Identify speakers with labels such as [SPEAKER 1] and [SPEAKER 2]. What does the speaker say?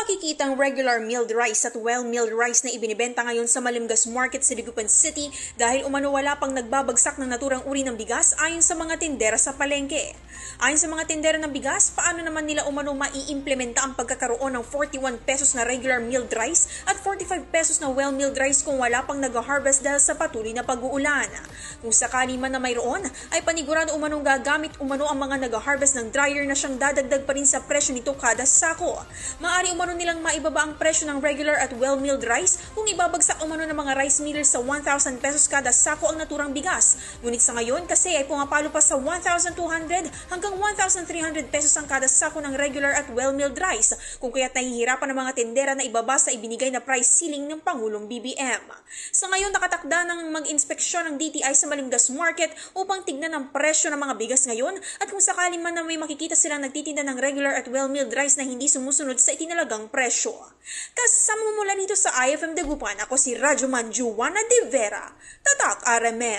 [SPEAKER 1] makikita ang regular milled rice at well-milled rice na ibinibenta ngayon sa Malimgas Market sa Dagupan City dahil umano wala pang nagbabagsak ng naturang uri ng bigas ayon sa mga tindera sa palengke. Ayon sa mga tindera ng bigas, paano naman nila umano maiimplementa ang pagkakaroon ng 41 pesos na regular milled rice at 45 pesos na well-milled rice kung wala pang nag-harvest dahil sa patuloy na pag-uulan. Kung sakali man na mayroon, ay panigurado umanong gagamit umano ang mga nag-harvest ng dryer na siyang dadagdag pa rin sa presyo nito kada sako. Maari umano nilang maibaba ang presyo ng regular at well-milled rice kung ibabagsak umano ng mga rice millers sa 1,000 pesos kada sako ang naturang bigas. Ngunit sa ngayon kasi ay pumapalo pa sa 1,200 hanggang 1,300 pesos ang kada sako ng regular at well-milled rice kung kaya't nahihirapan ng mga tendera na ibaba sa ibinigay na price ceiling ng Pangulong BBM. Sa ngayon nakatakda ng mag-inspeksyon ng DTI sa Malingas Market upang tignan ang presyo ng mga bigas ngayon at kung sakali man na may makikita silang nagtitinda ng regular at well-milled rice na hindi sumusunod sa itinalagang presyo. Kasama mula dito sa IFM Dagupan, ako si Radyo Manjuana de Vera, Tatak RMN.